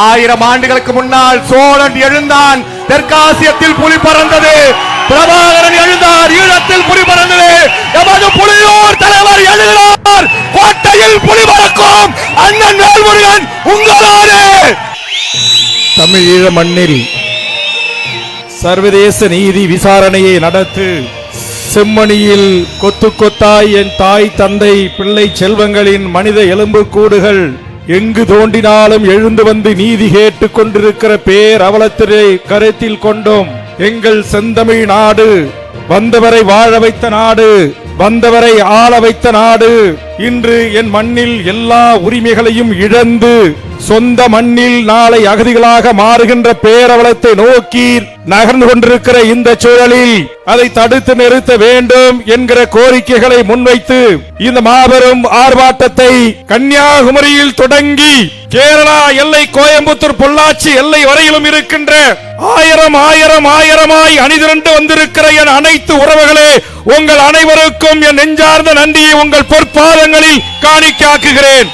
ஆயிரம் ஆண்டுகளுக்கு முன்னால் சோழன் எழுந்தான் தெற்காசியத்தில் புலி பறந்தது. பிரபாகரன் எழுந்தார் ஈழத்தில் புலி பறந்தது. எமது புலியூர் தலைவர் எழுகிறார் கோட்டையில் புலி பறக்கும் அண்ணன் வேல்முருகன் உங்களோடு தமிழ் ஈழ மண்ணில் சர்வதேச நீதி விசாரணையை நடத்து செம்மணியில் கொத்து கொத்தாய் என் தாய் தந்தை பிள்ளை செல்வங்களின் மனித எலும்புக்கூடுகள் எங்கு தோண்டினாலும் எழுந்து வந்து நீதி கேட்டுக் கொண்டிருக்கிற பேர் அவலத்திலே கருத்தில் கொண்டோம். எங்கள் செந்தமிழ் நாடு வந்தவரை வாழ வைத்த நாடு வந்தவரை ஆள வைத்த நாடு. இன்று என் மண்ணில் எல்லா உரிமைகளையும் இழந்து சொந்த மண்ணில் நாளை அகதிகளாக மாறுகின்ற பேரவலத்தை நோக்கி நகர்ந்து கொண்டிருக்கிற இந்த சூழலில் அதை தடுத்து நிறுத்த வேண்டும் என்கிற கோரிக்கைகளை முன்வைத்து இந்த மாபெரும் ஆர்ப்பாட்டத்தை கன்னியாகுமரியில் தொடங்கி கேரளா எல்லை கோயம்புத்தூர் பொள்ளாச்சி எல்லை வரையிலும் இருக்கின்ற ஆயிரம் ஆயிரம் ஆயிரமாய் அணிதிரண்டு வந்திருக்கிற என் அனைத்து உறவுகளே உங்கள் அனைவருக்கும் என் நெஞ்சார்ந்த நன்றியை உங்கள் பொற்பாதங்களில் காணிக்காக்குகிறேன்.